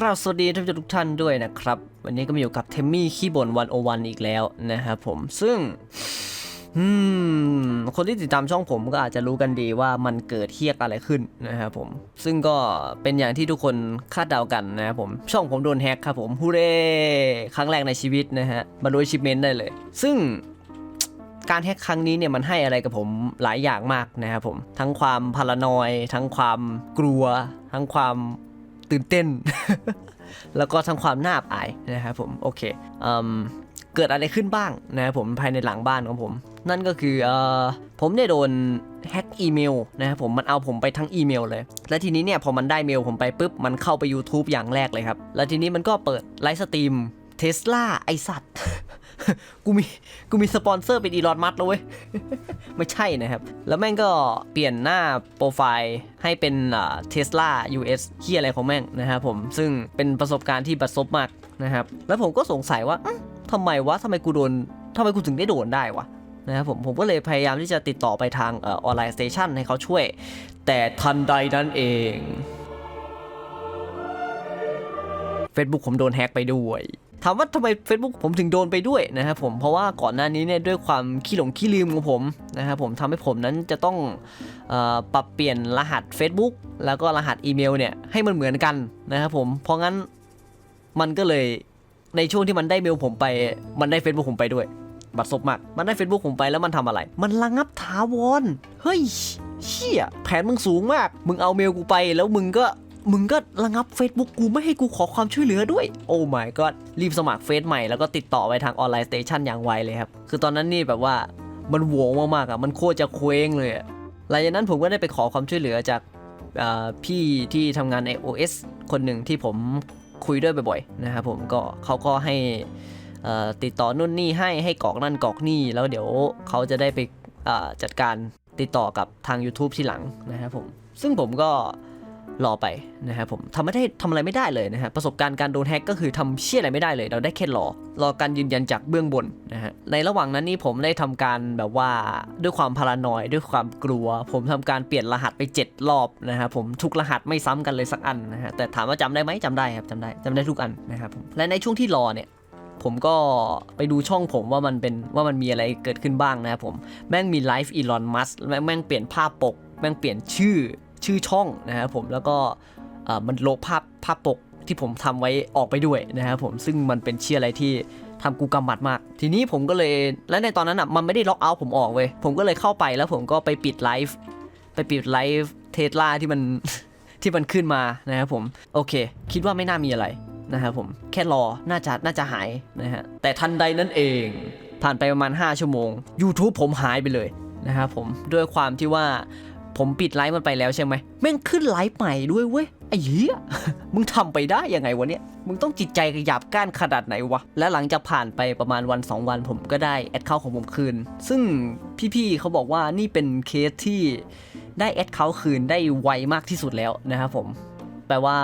กราบสวัสดีท่านผู้ชมทุกท่านด้วยนะครับ วันนี้ก็มาอยู่กับเทมมี่ขี้บ่นวันโอวันอีกแล้วนะครับผมซึ่งคนที่ติดตามช่องผมก็อาจจะรู้กันดีว่ามันเกิดเฮียกอะไรขึ้นนะครับผมซึ่งก็เป็นอย่างที่ทุกคนคาดเดากันนะครับผมช่องผมโดนแฮกครับผมฮูเร่ครั้งแรกในชีวิตนะฮะบรรลุชิปเมนต์ได้เลย ซึ่งการแฮกครั้งนี้เนี่ยมันให้อะไรกับผมหลายอย่างมากนะครับผมทั้งความพารานอย ทั้งความกลัว ทั้งความ ตื่นเต้น แล้วก็ทั้งความน่าอับอายนะครับผมโอเคเอเกิดอะไรขึ้นบ้างนะครับผมภายในหลังบ้านของผม นั่นก็คืออผมเนี่ยโดนแฮ็กอีเมลนะครับผมมันเอาผมไปทั้งอีเมลเลย และทีนี้เนี่ยพอมันได้เมลผมไปปุ๊บมันเข้าไป YouTube อย่างแรกเลยครับ แล้วทีนี้มันก็เปิดไลฟ์สตรีมเทสลาไอสัตว์ กูมีกูมีสปอนเซอร์เป็นอีลอนมัสแล้วเว้ย ไม่ใช่นะครับ แล้วแม่งก็เปลี่ยนหน้าโปรไฟล์ให้เป็นเทสลา US เฮียอะไรของแม่งนะครับผมซึ่งเป็นประสบการณ์ที่ประสบมากนะครับ แล้วผมก็สงสัยว่าทำไมวะทำไมกูโดนทำไมกูถึงได้โดนได้วะนะครับผมผมก็เลยพยายามที่จะติดต่อไปทางออนไลน์สเตชันให้เขาช่วย แต่ทันใดนั้นเอง Facebook ผมโดนแฮ็กไปด้วย ถามว่าทำไม Facebook ผมถึงโดนไปด้วยนะครับผมเพราะว่าก่อนหน้านี้เนี่ยด้วยความขี้หลงขี้ลืมของผมนะครับผมทำให้ผมนั้นจะต้องออปรับเปลี่ยนรหัส Facebook แล้วก็รหัสอีเมลเนี่ยให้มันเหมือนกันนะครับผมเพราะงั้นมันก็เลยในช่วงที่มันได้เมลผมไป มันได้ Facebook ผมไปด้วย บัตรซบมาก มันได้ Facebook ผมไปแล้วมันทำอะไร มันระงับถาวรเฮ้ยเชี่ยแผนมึงสูงมาก มึงเอาเมลกูไปแล้วมึงก็ มึงก็ระงับ Facebook กูไม่ให้กูขอความช่วยเหลือด้วย โอ้ my god รีบสมัครเฟซใหม่แล้วก็ติดต่อไปทางออนไลน์สเตชันอย่างไวเลยครับ คือตอนนั้นนี่แบบว่ามันโหวงมากๆอะ มันโคตรจะเคว้งเลยอะหลังจากนั้นผมก็ได้ไปขอความช่วยเหลือจากพี่ที่ทำงานใน OS คนหนึ่งที่ผมคุยด้วยบ่อยๆนะครับผมก็เขาก็ให้ติดต่อนู่นนี่ให้ให้กรอกนั่นกรอกนี่ แล้วเดี๋ยวเขาจะได้ไปจัดการติดต่อกับทาง YouTube ทีหลังนะครับผม ซึ่งผมก็ รอไปนะครับผมทำไม่ได้ทำอะไรไม่ได้เลยนะฮะประสบการณ์การโดนแฮ็กก็คือทำเชี่ยอะไรไม่ได้เลย เราได้แค่รอ รอการยืนยันจากเบื้องบนนะฮะในระหว่างนั้นนี่ผมได้ทำการแบบว่าด้วยความพารานอยด้วยความกลัว ผมทำการเปลี่ยนรหัสไป 7 รอบนะครับผมทุกรหัสไม่ซ้ำกันเลยสักอันนะฮะแต่ถามว่าจำได้ไหมจำได้ครับจำได้จำได้ทุกอันนะครับผมและในช่วงที่รอเนี่ยผมก็ไปดูช่องผมว่ามันเป็นว่ามันมีอะไรเกิดขึ้นบ้างนะครับผมแม่งมีไลฟ์อีลอนมัสแม่งเปลี่ยนภาพปก แม่งเปลี่ยนชื่อ ชื่อช่องนะครับผมแล้วก็มันลบภาพภาพปกที่ผมทำไว้ออกไปด้วยนะครับผมซึ่งมันเป็นเชื่อะไรที่ทำกูกำหมัดมาก ทีนี้ผมก็เลยและในตอนนั้นอะมันไม่ได้ล็อกเอาท์ผมออกเว้ยผมก็เลยเข้าไปแล้วผมก็ไปปิดไลฟ์ไปปิดไลฟ์เทสลาที่มันที่มันขึ้นมานะครับผมโอเค คิดว่าไม่น่ามีอะไรนะครับผมแค่รอน่าจะน่าจะหายนะฮะแต่ทันใดนั้นเอง ผ่านไปประมาณ 5 ชั่วโมง YouTube ผมหายไปเลยนะครับผมด้วยความที่ว่า ผมปิดไลฟ์มันไปแล้วใช่ไหมแม่งขึ้นไลฟ์ใหม่ด้วยเว้ยไอ้เหี้ย มึงทำไปได้ยังไงวะเนี่ย มึงต้องจิตใจกระหยาบก้านขนาดไหนวะ และหลังจากผ่านไปประมาณวัน 2 วันผมก็ได้แอดเข้าของผมคืน ซึ่งพี่ๆเขาบอกว่านี่เป็นเคสที่ได้แอดเข้าคืนได้ไวมากที่สุดแล้วนะครับผม แปลว่า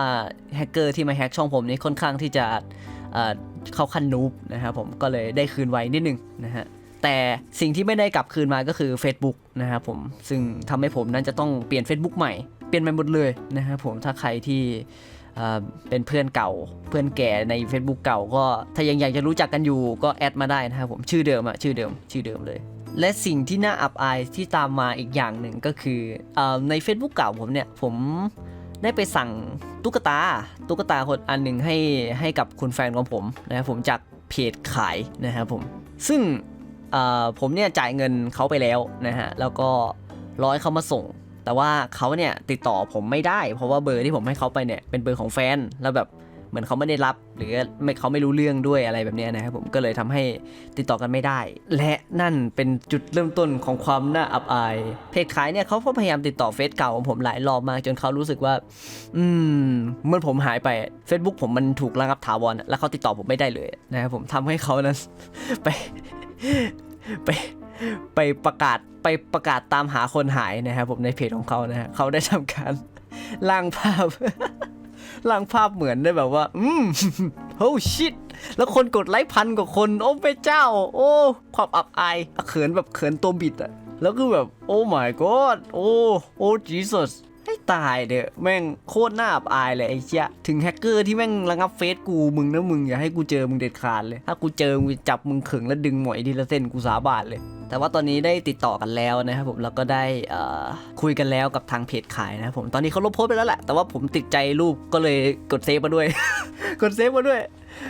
แฮกเกอร์ที่มาแฮกช่องผมนี่ค่อนข้างที่จะเอ่อเข้าขั้นนูบนะครับผม ก็เลยได้คืนไวนิดนึงนะฮะ แต่สิ่งที่ไม่ได้กลับคืนมาก็คือ Facebook นะครับผมซึ่งทำให้ผมนั้นจะต้องเปลี่ยน Facebook ใหม่ เปลี่ยนไปหมดเลยนะครับผมถ้าใครที่เป็นเพื่อนเก่าเพื่อนแก่ใน Facebook เก่าก็ถ้ายังอยากจะรู้จักกันอยู่ก็แอดมาได้นะครับผมชื่อเดิมอะชื่อเดิม ชื่อเดิมเลย และสิ่งที่น่าอับอายที่ตามมาอีกอย่างหนึ่งก็คืออใน Facebook เก่าผมเนี่ยผมได้ไปสั่งตุ๊กตาตุ๊กตาคนอันหนึ่งให้ให้กับคุณแฟนของผมนะครับผมจากเพจขายนะครับผมซึ่ง ผมเนี่ยจ่ายเงินเขาไปแล้วนะฮะ แล้วก็ร้อยเขามาส่ง แต่ว่าเขาเนี่ยติดต่อผมไม่ได้ เพราะว่าเบอร์ที่ผมให้เขาไปเนี่ยเป็นเบอร์ของแฟน แล้วแบบเหมือนเขาไม่ได้รับ หรือไม่เขาไม่รู้เรื่องด้วยอะไรแบบนี้นะครับผม ก็เลยทำให้ติดต่อกันไม่ได้ และนั่นเป็นจุดเริ่มต้นของความน่าอับอาย เพจขายเนี่ยเขาก็พยายามติดต่อเฟซเก่าของผมหลายรอบมากจนเขารู้สึกว่า อืม เมื่อผมหายไป Facebook ผมมันถูกระงับถาวร แล้วเขาติดต่อผมไม่ได้เลยนะครับผมทำให้เขานั้นไป ไปไปประกาศไปประกาศตามหาคนหายนะครับผมในเพจของเขานะฮะเขาได้ทำการล่างภาพล่างภาพเหมือนได้แบบว่า อืมโอ้ชิตแล้วคนกดไลค์พันกว่าคน โอ้พระเจ้า โอ้ ความอับอายเขินแบบเขินตัวบิดอะแล้วคือแบบ โอ้ my god โอ้ โอ้ Jesus ตายเด้อแม่งโคตรน่าอับอายเลยไอ้เชี่ยถึงแฮกเกอร์ที่แม่งระงับเฟซกูมึงนะมึงอย่าให้กูเจอมึงเด็ดขาดเลย ถ้ากูเจอมึงจับมึงขึงแล้วดึงหมอยทีละเส้นกูสาบานเลยแต่ว่าตอนนี้ได้ติดต่อกันแล้วนะครับผมแล้วก็ได้คุยกันแล้วกับทางเพจขายนะครับผมตอนนี้เขาลบโพสไปแล้วแหละแต่ว่าผมติดใจรูปก็เลยกดเซฟมาด้วย กดเซฟมาด้วย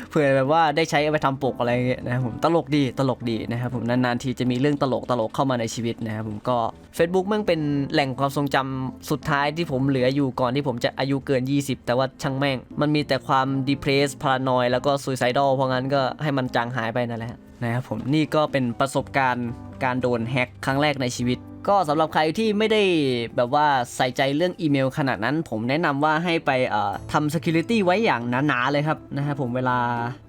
เผื่อแบบว่าได้ใช้เอาไปทำปกอะไรอย่างเงี้ยนะครับผมตลกดีตลกดีนะครับผมนานๆทีจะมีเรื่องตลกตลกเข้ามาในชีวิตนะครับผมก็ Facebook แม่งเป็นแหล่งความทรงจำสุดท้ายที่ผมเหลืออยู่ก่อนที่ผมจะอายุเกิน 20 แต่ว่าช่างแม่ง มันมีแต่ความ depressed paranoid แล้วก็ suicidal เพราะงั้นก็ให้มันจางหายไปนั่นแหละนะครับผมนี่ก็เป็นประสบการณ์การโดนแฮ็กครั้งแรกในชีวิต ก็สำหรับใครที่ไม่ได้แบบว่าใส่ใจเรื่องอีเมลขนาดนั้น ผมแนะนำว่าให้ไปทำ security ไว้อย่างหนาๆเลยครับนะครับผมเวลา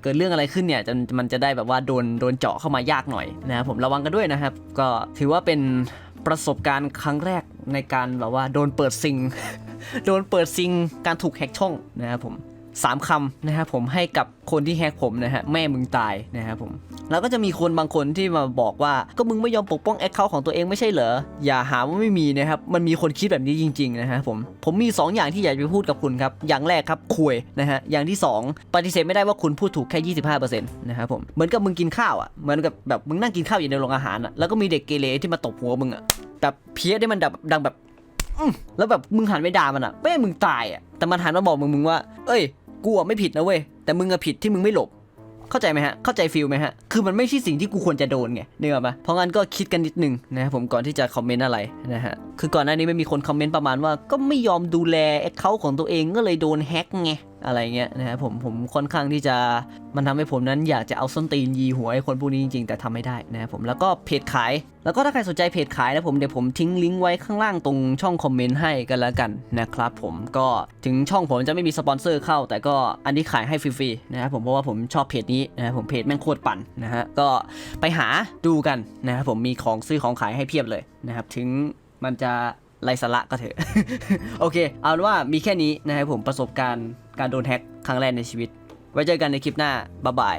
เกิดเรื่องอะไรขึ้นเนี่ยจะมันจะได้แบบว่าโดนโดนเจาะเข้ามายากหน่อยนะครับผมระวังกันด้วยนะครับ ก็ถือว่าเป็นประสบการณ์ครั้งแรกในการแบบว่าโดนเปิดซิง โดนเปิดซิงการถูกแฮกช่องนะครับผม สามคำนะครับผมให้กับคนที่แฮกผมนะฮะแม่มึงตายนะครับผมแล้วก็จะมีคนบางคนที่มาบอกว่าก็มึงไม่ยอมปกป้องแอคเคาท์ของตัวเองไม่ใช่เหรออย่าหาว่าไม่มีนะครับมันมีคนคิดแบบนี้จริงๆนะฮะผมผมมี 2 อย่างที่อยากจะพูดกับคุณครับอย่างแรกครับคุยนะฮะอย่างที่ 2 ปฏิเสธไม่ได้ว่าคุณพูดถูกแค่ 25%นะครับผมเหมือนกับมึงกินข้าวอะเหมือนกับแบบมึงนั่งกินข้าวอยู่ในโรงอาหารอะแล้วก็มีเด็กเกเรที่มาตบหัวมึงอะแบบเพี้ยได้มันดับดังแบบแล้วแบบมึงหันไปด่ามันอะแม่มึงตายอะแต่มันหันมาบอกมึงมึงว่า เอ้ย กูอะไม่ผิดนะเว้ยแต่มึงอะผิดที่มึงไม่หลบ เข้าใจไหมฮะ เข้าใจฟิลไหมฮะ คือมันไม่ใช่สิ่งที่กูควรจะโดนไงเนื้อปะเพราะงั้นก็คิดกันนิดนึงนะครับผมก่อนที่จะคอมเมนต์อะไรนะฮะ คือก่อนหน้านี้ไม่มีคนคอมเมนต์ประมาณว่าก็ไม่ยอมดูแลแอคเคาท์ของตัวเองก็เลยโดนแฮ็กไงอะไรเงี้ยนะครับผมผมค่อนข้างที่จะมันทำให้ผมนั้นอยากจะเอาส้นตีนยีหัวไอ้คนพวกนี้จริงๆ แต่ทำไม่ได้นะครับผมแล้วก็เพจขาย แล้วก็ถ้าใครสนใจเพจขายนะผมเดี๋ยวผมทิ้งลิงก์ไว้ข้างล่างตรงช่องคอมเมนต์ให้กันแล้วกันนะครับผมก็ถึงช่องผมจะไม่มีสปอนเซอร์เข้า แต่ก็อันนี้ขายให้ฟรีๆนะครับผมเพราะว่าผมชอบเพจนี้นะครับผมเพจแม่งโคตรปั่นนะฮะก็ไปหาดูกันนะครับผมมีของซื้อของขายให้เพียบเลยนะครับถึงมันจะ ไรสาระก็เถอะ โอเค เอาเป็นว่ามีแค่นี้นะครับผมประสบการณ์การโดนแฮ็กครั้งแรกในชีวิต ไว้เจอกันในคลิปหน้าบ๊ายบาย